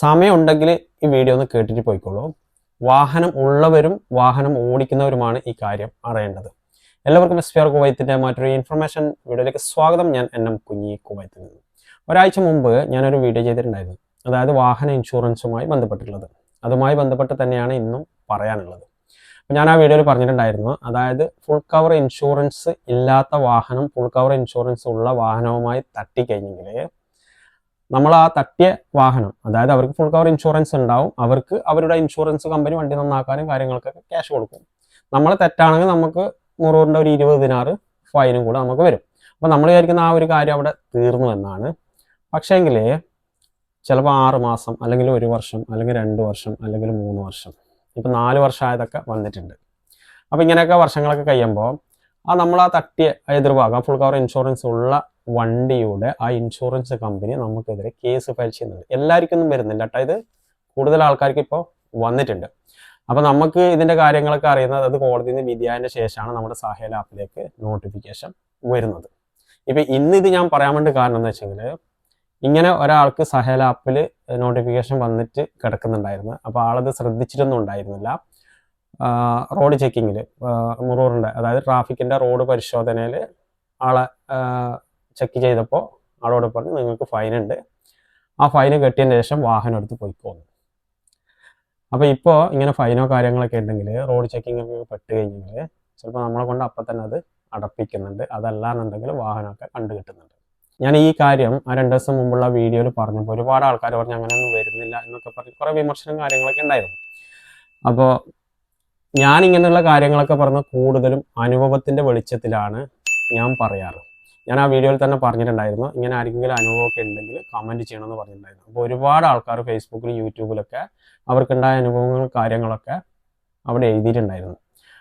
സമയം ഉണ്ടെങ്കിൽ ഈ വീഡിയോ ഒന്ന് കേട്ടിട്ട് പോയിക്കോളൂ. വാഹനം ഉള്ളവരും വാഹനം ഓടിക്കുന്നവരുമാണ് ഈ കാര്യം അറിയേണ്ടത്. എല്ലാവർക്കും എസ് പി ആർ കുവൈത്തിന്റെ മറ്റൊരു ഇൻഫർമേഷൻ വീഡിയോയിലേക്ക് സ്വാഗതം. ഞാൻ എൻ എം കുഞ്ഞി കുവൈത്തിൽ നിന്ന്. ഒരാഴ്ച മുമ്പ് ഞാനൊരു വീഡിയോ ചെയ്തിട്ടുണ്ടായിരുന്നു. അതായത് വാഹന ഇൻഷുറൻസുമായി ബന്ധപ്പെട്ടുള്ളത് അതുമായി ബന്ധപ്പെട്ട് തന്നെയാണ് ഇന്നും പറയാനുള്ളത്. ഞാൻ ആ വീഡിയോയിൽ പറഞ്ഞിട്ടുണ്ടായിരുന്നു. അതായത് ഫുൾ കവർ ഇൻഷുറൻസ് ഇല്ലാത്ത വാഹനം ഫുൾ കവർ ഇൻഷുറൻസ് ഉള്ള വാഹനവുമായി തട്ടിക്കഴിഞ്ഞെങ്കിൽ നമ്മൾ ആ തട്ടിയ വാഹനം അതായത് അവർക്ക് ഫുൾ കവർ ഇൻഷുറൻസ് ഉണ്ടാവും അവർക്ക് അവരുടെ ഇൻഷുറൻസ് കമ്പനി വണ്ടി നന്നാക്കാനും കാര്യങ്ങൾക്കൊക്കെ ക്യാഷ് കൊടുക്കും. നമ്മൾ തെറ്റാണെങ്കിൽ നമുക്ക് നൂറൂറിന്റെ ഒരു ഇരുപത് ദിനാറ് ഫൈനും കൂടെ നമുക്ക് വരും. അപ്പോൾ നമ്മൾ വിചാരിക്കുന്ന ആ ഒരു കാര്യം അവിടെ തീർന്നു എന്നാണ്. പക്ഷേങ്കിൽ ചിലപ്പോൾ ആറ് മാസം അല്ലെങ്കിൽ ഒരു വർഷം അല്ലെങ്കിൽ രണ്ട് വർഷം അല്ലെങ്കിൽ മൂന്ന് വർഷം ഇപ്പം നാല് വർഷമായതൊക്കെ വന്നിട്ടുണ്ട്. അപ്പോൾ ഇങ്ങനെയൊക്കെ വർഷങ്ങളൊക്കെ കഴിയുമ്പോൾ ആ നമ്മൾ ആ തട്ടിയ എതിർഭാഗം ഫുൾ കവർ ഇൻഷുറൻസ് ഉള്ള വണ്ടിയുടെ ആ ഇൻഷുറൻസ് കമ്പനി നമുക്കെതിരെ കേസ് ഫയൽ ചെയ്യുന്നുണ്ട്. എല്ലാവർക്കും ഒന്നും വരുന്നില്ല. കേട്ടോ ഇത് കൂടുതൽ ആൾക്കാർക്ക് ഇപ്പോൾ വന്നിട്ടുണ്ട്. അപ്പോൾ നമുക്ക് ഇതിന്റെ കാര്യങ്ങളൊക്കെ അറിയുന്നത് അത് കോടതിയിൽ നിന്ന് വിധിയായതിന്റെ ശേഷമാണ് നമ്മുടെ സഹേൽ ആപ്പിലേക്ക് നോട്ടിഫിക്കേഷൻ വരുന്നത്. ഇപ്പം ഇന്ന് ഇത് ഞാൻ പറയാൻ വേണ്ടി കാരണം എന്ന് വെച്ചെങ്കിൽ ഇങ്ങനെ ഒരാൾക്ക് സഹേൽ ആപ്പിൽ നോട്ടിഫിക്കേഷൻ വന്നിട്ട് കിടക്കുന്നുണ്ടായിരുന്നു. അപ്പോൾ ആളത് ശ്രദ്ധിച്ചിട്ടൊന്നും ഉണ്ടായിരുന്നില്ല. റോഡ് ചെക്കിങ്ങിൽ മുറൂറിന്റെ അതായത് ട്രാഫിക്കിന്റെ റോഡ് പരിശോധനയിൽ ആളെ ചെക്ക് ചെയ്തപ്പോൾ ആളോട് പറഞ്ഞു നിങ്ങൾക്ക് ഫൈൻ ഉണ്ട്. ആ ഫൈന് കെട്ടിയതിന് ശേഷം വാഹനം എടുത്ത് പോയി പോകുന്നു അപ്പോൾ ഇപ്പോൾ ഇങ്ങനെ ഫൈനോ കാര്യങ്ങളൊക്കെ ഉണ്ടെങ്കിൽ റോഡ് ചെക്കിംഗ് ഒക്കെ പെട്ട് കഴിഞ്ഞെങ്കിൽ ചിലപ്പോൾ നമ്മളെ കൊണ്ട് അപ്പം തന്നെ അത് അടപ്പിക്കുന്നുണ്ട്. അതല്ല എന്നുണ്ടെങ്കിൽ വാഹനമൊക്കെ കണ്ടു കിട്ടുന്നുണ്ട്. ഞാൻ ഈ കാര്യം ആ രണ്ട് ദിവസം മുമ്പുള്ള വീഡിയോയിൽ പറഞ്ഞപ്പോൾ ഒരുപാട് ആൾക്കാർ പറഞ്ഞു അങ്ങനെയൊന്നും വരുന്നില്ല എന്നൊക്കെ പറഞ്ഞ് കുറേ വിമർശനം കാര്യങ്ങളൊക്കെ ഉണ്ടായിരുന്നു. അപ്പോൾ ഞാൻ ഇങ്ങനെയുള്ള കാര്യങ്ങളൊക്കെ പറഞ്ഞ കൂടുതലും അനുഭവത്തിന്റെ വെളിച്ചത്തിലാണ് ഞാൻ പറയാറ്. ഞാൻ ആ വീഡിയോയിൽ തന്നെ പറഞ്ഞിട്ടുണ്ടായിരുന്നു. ഇങ്ങനെ ആരെങ്കിലും അനുഭവമൊക്കെ ഉണ്ടെങ്കിൽ കമന്റ് ചെയ്യണമെന്ന് പറഞ്ഞിട്ടുണ്ടായിരുന്നു. അപ്പോൾ ഒരുപാട് ആൾക്കാർ ഫേസ്ബുക്കിലും യൂട്യൂബിലൊക്കെ അവർക്കുണ്ടായ അനുഭവങ്ങൾ കാര്യങ്ങളൊക്കെ അവിടെ എഴുതിയിട്ടുണ്ടായിരുന്നു.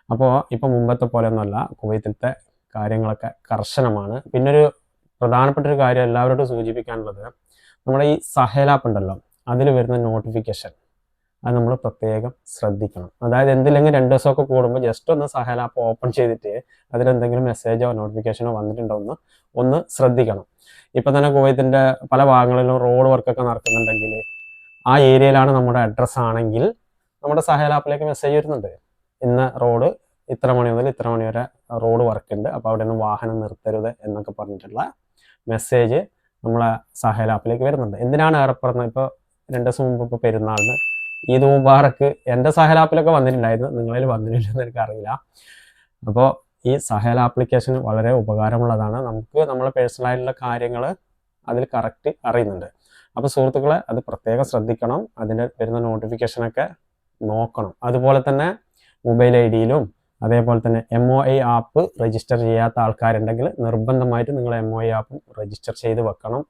അപ്പോൾ ഇപ്പോൾ മുമ്പത്തെ പോലെ ഒന്നുമല്ല കുവൈത്തിലത്തെ കാര്യങ്ങളൊക്കെ കർശനമാണ്. പിന്നൊരു പ്രധാനപ്പെട്ട ഒരു കാര്യം എല്ലാവരോടും സൂചിപ്പിക്കാനുള്ളത് നമ്മുടെ ഈ സഹേൽ ആപ്പ് ഉണ്ടല്ലോ അതിൽ വരുന്ന നോട്ടിഫിക്കേഷൻ അത് നമ്മൾ പ്രത്യേകം ശ്രദ്ധിക്കണം. അതായത് എന്തില്ലെങ്കിൽ രണ്ട് ദിവസമൊക്കെ കൂടുമ്പോൾ ജസ്റ്റ് ഒന്ന് സഹായ ആപ്പ് ഓപ്പൺ ചെയ്തിട്ട് അതിലെന്തെങ്കിലും മെസ്സേജോ നോട്ടിഫിക്കേഷനോ വന്നിട്ടുണ്ടോ എന്ന് ഒന്ന് ശ്രദ്ധിക്കണം. ഇപ്പം തന്നെ കുവൈത്തിന്റെ പല ഭാഗങ്ങളിലും റോഡ് വർക്കൊക്കെ നടക്കുന്നുണ്ടെങ്കിൽ ആ ഏരിയയിലാണ് നമ്മുടെ അഡ്രസ്സ് ആണെങ്കിൽ നമ്മുടെ സഹായ ആപ്പിലേക്ക് മെസ്സേജ് വരുന്നുണ്ട്. ഇന്ന് റോഡ് ഇത്ര മണി മുതൽ ഇത്ര മണി വരെ റോഡ് വർക്ക് ഉണ്ട്. അപ്പോൾ അവിടെ നിന്ന് വാഹനം നിർത്തരുത് എന്നൊക്കെ പറഞ്ഞിട്ടുള്ള മെസ്സേജ് നമ്മളെ സഹേൽ ആപ്പിലേക്ക് വരുന്നുണ്ട്. എന്തിനാണ് ഏർപ്പെടുന്നത് ഇപ്പോൾ രണ്ട് ദിവസം മുമ്പ് ഇപ്പോൾ പെരുന്നാളിന് ഈദ് മുബാറക്ക് എന്റെ സഹൽ ആപ്പിലൊക്കെ വന്നിട്ടുണ്ടായിരുന്നു. നിങ്ങളിൽ വന്നിട്ടില്ലെന്ന് എനിക്കറിയില്ല. അപ്പോൾ ഈ സഹൽ ആപ്ലിക്കേഷൻ വളരെ ഉപകാരമുള്ളതാണ്. നമുക്ക് നമ്മളെ പേഴ്സണലായിട്ടുള്ള കാര്യങ്ങൾ അതിൽ കറക്റ്റ് അറിയുന്നുണ്ട്. അപ്പോൾ സുഹൃത്തുക്കളെ അത് പ്രത്യേകം ശ്രദ്ധിക്കണം. അതിന്റെ വരുന്ന നോട്ടിഫിക്കേഷനൊക്കെ നോക്കണം. അതുപോലെ തന്നെ മൊബൈൽ ഐ ഡിയിലും അതേപോലെ തന്നെ M O I app register ചെയ്യാത്ത ആൾക്കാരുണ്ടെങ്കിൽ നിർബന്ധമായിട്ട് നിങ്ങൾ M O I app register ചെയ്ത് വെക്കണം.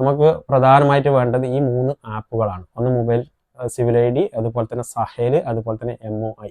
നമുക്ക് പ്രധാനമായിട്ട് വേണ്ടത് ഈ മൂന്ന് ആപ്പുകളാണ് ഒന്ന് മൊബൈൽ സിവിൽ ഐ ഡി അതുപോലെ തന്നെ സഹേൽ അതുപോലെ തന്നെ എം ഒ ഐ